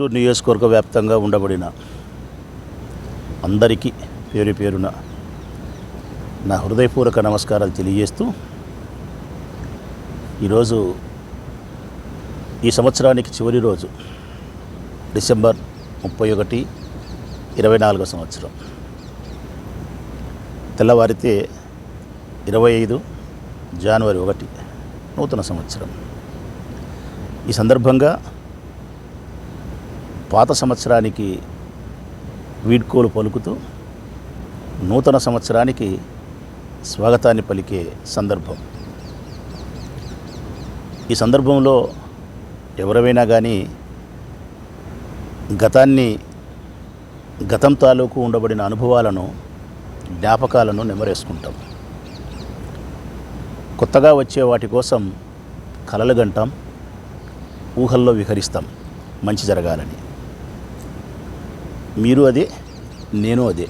చిత్తూరు నియోజకవర్గ వ్యాప్తంగా ఉండబడిన అందరికీ పేరు పేరున నా హృదయపూర్వక నమస్కారాలు తెలియజేస్తూ ఈరోజు ఈ సంవత్సరానికి చివరి రోజు డిసెంబర్ ముప్పై ఒకటి ఇరవై నాలుగో సంవత్సరం. తెల్లవారితే ఇరవై ఐదు జనవరి ఒకటి నూతన సంవత్సరం. ఈ సందర్భంగా పాత సంవత్సరానికి వీడ్కోలు పలుకుతూ నూతన సంవత్సరానికి స్వాగతాన్ని పలికే సందర్భం. ఈ సందర్భంలో ఎవరైనా కానీ గతాన్ని గతం తాలూకు ఉండబడిన అనుభవాలను జ్ఞాపకాలను నెమరేసుకుంటాం. కొత్తగా వచ్చే వాటి కోసం కలలు గంటాం ఊహల్లో విహరిస్తాం. మంచి జరగాలని. మీరు అదే నేను అదే.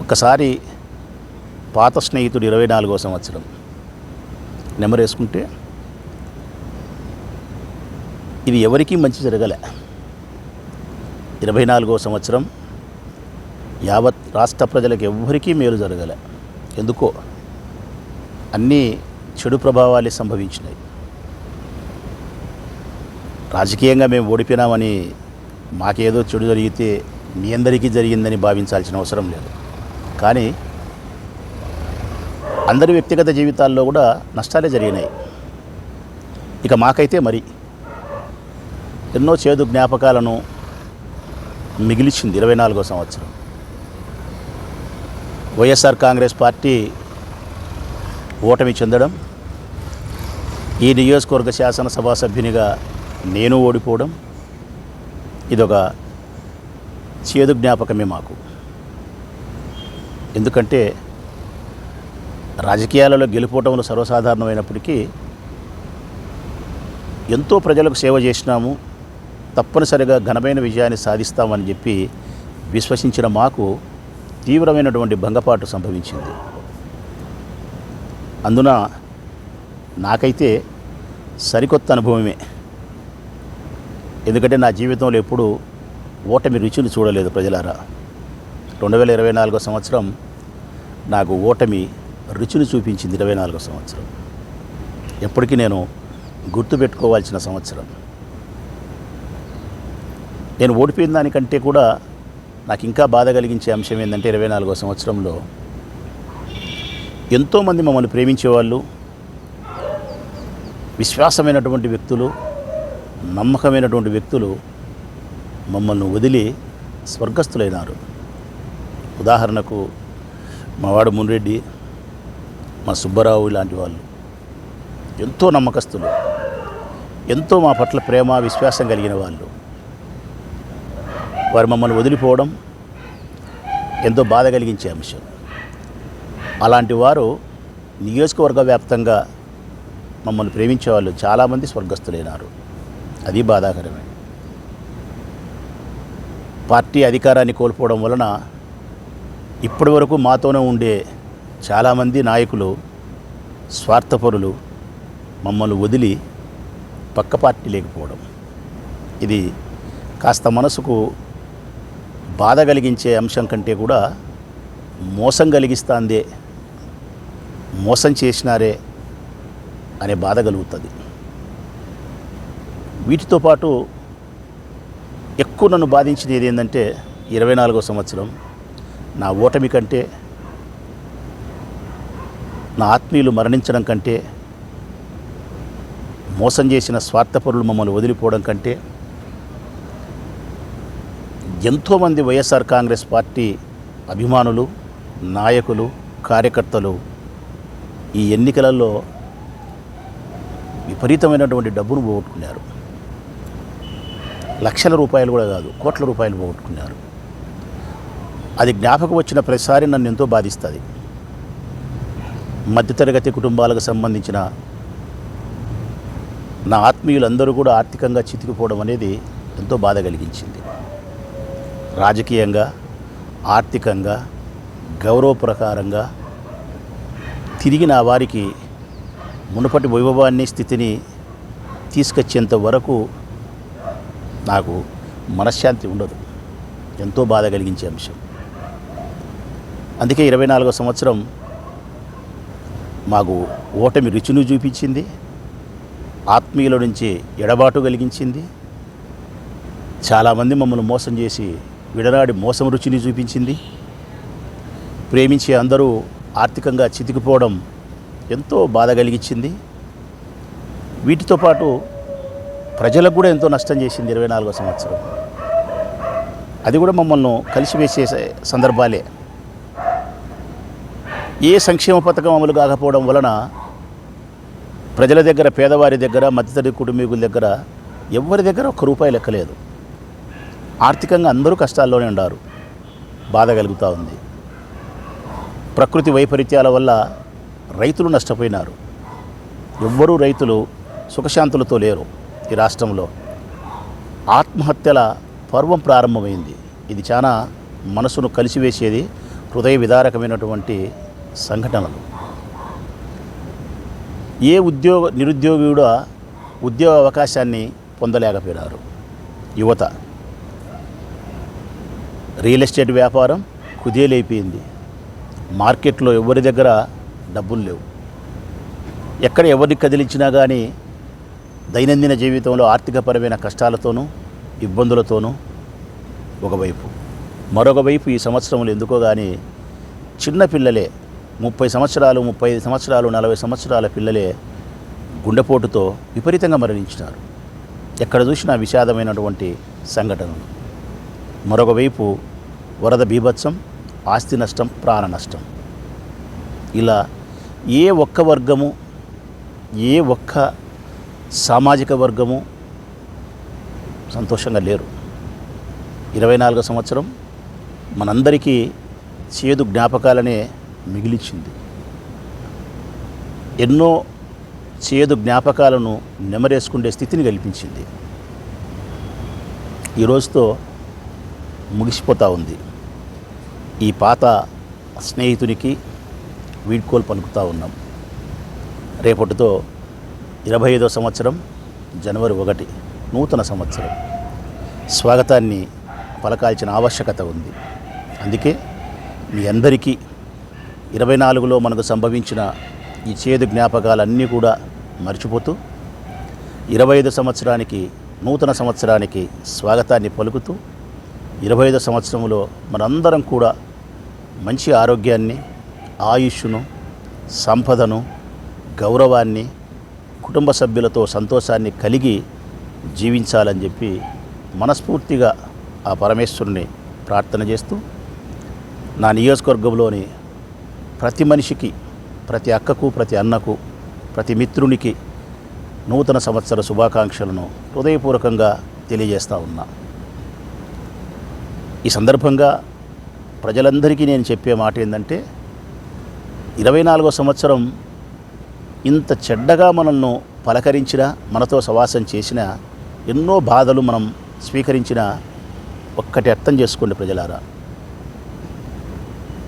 ఒకసారి పాత స్నేహితుడు ఇరవై నాలుగో సంవత్సరం నెమరేసుకుంటే ఇది ఎవరికీ మంచి జరగలే. ఇరవై నాలుగో సంవత్సరం యావత్ రాష్ట్ర ప్రజలకు ఎవ్వరికీ మేలు జరగలే. ఎందుకో? అన్నీ చెడు ప్రభావాలే సంభవించినాయి. రాజకీయంగా మేము ఓడిపోయినామని మాకేదో చెడు జరిగితే మీ అందరికీ జరిగిందని భావించాల్సిన అవసరం లేదు. కానీ అందరి వ్యక్తిగత జీవితాల్లో కూడా నష్టాలే జరిగినాయి. ఇక మాకైతే మరి ఎన్నో చేదు జ్ఞాపకాలను మిగిలిచింది ఇరవై నాలుగో సంవత్సరం. వైఎస్ఆర్ కాంగ్రెస్ పార్టీ ఓటమి చెందడం ఈ నియోజకవర్గ శాసనసభ సభ్యునిగా నేను ఓడిపోవడం ఇదొక చేదు జ్ఞాపకమే మాకు. ఎందుకంటే రాజకీయాలలో గెలుపోవటంలో సర్వసాధారణమైనప్పటికీ ఎంతో ప్రజలకు సేవ చేసినాము తప్పనిసరిగా ఘనమైన విజయాన్ని సాధిస్తామని చెప్పి విశ్వసించిన మాకు తీవ్రమైనటువంటి భంగపాటు సంభవించింది. అందున నాకైతే సరికొత్త అనుభవమే. ఎందుకంటే నా జీవితంలో ఎప్పుడూ ఓటమి రుచిని చూడలేదు ప్రజలారా. రెండు వేల ఇరవై నాలుగో సంవత్సరం నాకు ఓటమి రుచిని చూపించింది ఇరవై నాలుగో సంవత్సరం. ఎప్పటికీ నేను గుర్తుపెట్టుకోవాల్సిన సంవత్సరం. నేను ఓడిపోయిన దానికంటే కూడా నాకు ఇంకా బాధ కలిగించే అంశం ఏంటంటే ఇరవై నాలుగో సంవత్సరంలో ఎంతోమంది మమ్మల్ని ప్రేమించేవాళ్ళు విశ్వాసమైనటువంటి వ్యక్తులు నమ్మకమైనటువంటి వ్యక్తులు మమ్మల్ని వదిలి స్వర్గస్థులైనారు. ఉదాహరణకు మావాడు మున్రెడ్డి మా సుబ్బారావు ఇలాంటి వాళ్ళు. ఎంతో నమ్మకస్తులు ఎంతో మా పట్ల ప్రేమ విశ్వాసం కలిగిన వాళ్ళు. వారు మమ్మల్ని వదిలిపోవడం ఎంతో బాధ కలిగించే అంశం. అలాంటి వారు నియోజకవర్గ వ్యాప్తంగా మమ్మల్ని ప్రేమించే వాళ్ళు చాలామంది స్వర్గస్థులైనారు. అది బాధాకరమే. పార్టీ అధికారాన్ని కోల్పోవడం వలన ఇప్పటి వరకు మాతోనే ఉండే చాలామంది నాయకులు స్వార్థపరులు మమ్మల్ని వదిలి పక్క పార్టీ లేకపోవడం. ఇది కాస్త మనసుకు బాధ కలిగించే అంశం కంటే కూడా మోసం కలిగిస్తాందే మోసం చేసినారే అనే బాధ కలుగుతుంది. వీటితో పాటు ఎక్కువ నన్ను బాధించినది ఏంటంటే ఇరవై నాలుగో సంవత్సరం నా ఓటమి కంటే నా ఆత్మీయులు మరణించడం కంటే మోసం చేసిన స్వార్థపరులు మమ్మల్ని వదిలిపోవడం కంటే ఎంతోమంది వైఎస్ఆర్ కాంగ్రెస్ పార్టీ అభిమానులు నాయకులు కార్యకర్తలు ఈ ఎన్నికలలో విపరీతమైనటువంటి డబ్బును పోగొట్టుకున్నారు. లక్షల రూపాయలు కూడా కాదు కోట్ల రూపాయలు పోగొట్టుకున్నారు. అది జ్ఞాపకం వచ్చిన ప్రతిసారి నన్ను ఎంతో బాధిస్తుంది. మధ్యతరగతి కుటుంబాలకు సంబంధించిన నా ఆత్మీయులందరూ కూడా ఆర్థికంగా చితికిపోవడం అనేది ఎంతో బాధ కలిగించింది. రాజకీయంగా ఆర్థికంగా గౌరవ ప్రకారంగా తిరిగి నా వారికి మునుపటి వైభవాన్ని స్థితిని తీసుకొచ్చేంత వరకు నాకు మనశ్శాంతి ఉండదు. ఎంతో బాధ కలిగించే అంశం. అందుకే ఇరవై నాలుగో సంవత్సరం మాకు ఓటమి రుచిని చూపించింది. ఆత్మీయుల నుంచి ఎడబాటు కలిగించింది. చాలామంది మమ్మల్ని మోసం చేసి విడనాడి మోసం రుచిని చూపించింది. ప్రేమించే అందరూ ఆర్థికంగా చితికిపోవడం ఎంతో బాధ కలిగించింది. వీటితో పాటు ప్రజలకు కూడా ఎంతో నష్టం చేసింది ఇరవై నాలుగో సంవత్సరం. అది కూడా మమ్మల్ని కలిసివేసే సందర్భాలే. ఏ సంక్షేమ పథకం అమలు కాకపోవడం వలన ప్రజల దగ్గర పేదవారి దగ్గర మధ్యతరగతి కుటుంబీకుల దగ్గర ఎవరి దగ్గర ఒక్క రూపాయి లెక్కలేదు ఆర్థికంగా అందరూ కష్టాల్లోనే ఉన్నారు బాధ కలుగుతూ ఉంది. ప్రకృతి వైపరీత్యాల వల్ల రైతులు నష్టపోయినారు. ఎవ్వరూ రైతులు సుఖశాంతులతో లేరు. ఈ రాష్ట్రంలో ఆత్మహత్యల పర్వం ప్రారంభమైంది. ఇది చాలా మనసును కలిసివేసేది హృదయ విదారకమైనటువంటి సంఘటనలు. ఏ ఉద్యోగ నిరుద్యోగి కూడా ఉద్యోగ అవకాశాన్ని పొందలేకపోయినారు. యువత. రియల్ ఎస్టేట్ వ్యాపారం కుదేలైపోయింది. మార్కెట్లో ఎవరి దగ్గర డబ్బులు లేవు. ఎక్కడ ఎవరిని కదిలించినా కానీ దైనందిన జీవితంలో ఆర్థికపరమైన కష్టాలతోనూ ఇబ్బందులతోనూ ఒకవైపు. మరొక వైపు ఈ సంవత్సరంలో ఎందుకో కానీ చిన్నపిల్లలే ముప్పై సంవత్సరాలు ముప్పై సంవత్సరాలు నలభై సంవత్సరాల పిల్లలే గుండెపోటుతో విపరీతంగా మరణించినారు. ఎక్కడ చూసినా విషాదమైనటువంటి సంఘటనలు. మరొక వైపు వరద బీభత్సం ఆస్తి నష్టం ప్రాణ నష్టం. ఇలా ఏ ఒక్క వర్గము ఏ ఒక్క సామాజిక వర్గము సంతోషంగా లేరు. ఇరవై నాలుగో సంవత్సరం మనందరికీ చేదు జ్ఞాపకాలనే మిగిలించింది. ఎన్నో చేదు జ్ఞాపకాలను నెమరేసుకునే స్థితిని కల్పించింది. ఈ రోజుతో ముగిసిపోతూ ఉంది. ఈ పాత స్నేహితునికి వీడ్కోలు పలుకుతూ ఉన్నాం. రేపటితో ఇరవై ఐదో సంవత్సరం జనవరి ఒకటి నూతన సంవత్సరం. స్వాగతాన్ని పలకాల్సిన ఆవశ్యకత ఉంది. అందుకే మీ అందరికీ ఇరవై నాలుగులో మనకు సంభవించిన ఈ చేదు జ్ఞాపకాలన్నీ కూడా మర్చిపోతూ ఇరవై ఐదు సంవత్సరానికి నూతన సంవత్సరానికి స్వాగతాన్ని పలుకుతూ ఇరవై ఐదు సంవత్సరంలో మనందరం కూడా మంచి ఆరోగ్యాన్ని ఆయుష్ను సంపదను గౌరవాన్ని కుటుంబ సభ్యులతో సంతోషాన్ని కలిగి జీవించాలని చెప్పి మనస్ఫూర్తిగా ఆ పరమేశ్వరుని ప్రార్థన చేస్తూ నా నియోజకవర్గంలోని ప్రతి మనిషికి ప్రతి అక్కకు ప్రతి అన్నకు ప్రతి మిత్రునికి నూతన సంవత్సర శుభాకాంక్షలను హృదయపూర్వకంగా తెలియజేస్తూ ఉన్నా. ఈ సందర్భంగా ప్రజలందరికీ నేను చెప్పే మాట ఏంటంటే ఇరవై నాలుగో సంవత్సరం ఇంత చెడ్డగా మనల్ని పలకరించిన మనతో సవాసం చేసిన ఎన్నో బాధలు మనం స్వీకరించిన ఒక్కటి అర్థం చేసుకోండి ప్రజలారా.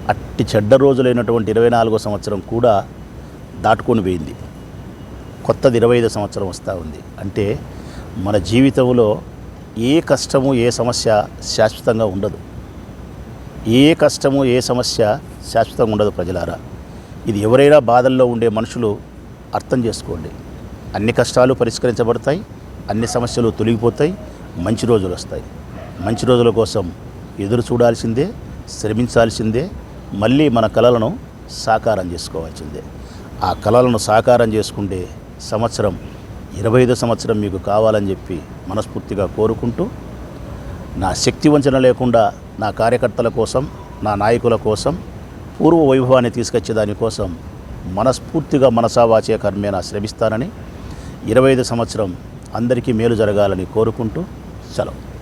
అట్టి చెడ్డ రోజులైనటువంటి ఇరవై నాలుగో సంవత్సరం కూడా దాటుకొని పోయింది. కొత్తది ఇరవై ఐదో సంవత్సరం వస్తూ ఉంది. అంటే మన జీవితంలో ఏ కష్టము ఏ సమస్య శాశ్వతంగా ఉండదు. ఏ కష్టము ఏ సమస్య శాశ్వతంగా ఉండదు ప్రజలారా. ఇది ఎవరైనా బాధల్లో ఉండే మనుషులు అర్థం చేసుకోండి. అన్ని కష్టాలు పరిష్కరించబడతాయి అన్ని సమస్యలు తొలగిపోతాయి మంచి రోజులు వస్తాయి. మంచి రోజుల కోసం ఎదురు చూడాల్సిందే శ్రమించాల్సిందే మళ్ళీ మన కళలను సాకారం చేసుకోవాల్సిందే. ఆ కళలను సాకారం చేసుకుంటే సంవత్సరం ఇరవై ఐదు సంవత్సరం మీకు కావాలని చెప్పి మనస్ఫూర్తిగా కోరుకుంటూ నా శక్తి వంచన లేకుండా నా కార్యకర్తల కోసం నా నాయకుల కోసం పూర్వ వైభవాన్ని తీసుకొచ్చే దానికోసం మనస్ఫూర్తిగా మనసావాచే కర్మేనా శ్రమిస్తానని ఇరవై ఐదు సంవత్సరం అందరికీ మేలు జరగాలని కోరుకుంటూ సెలవు.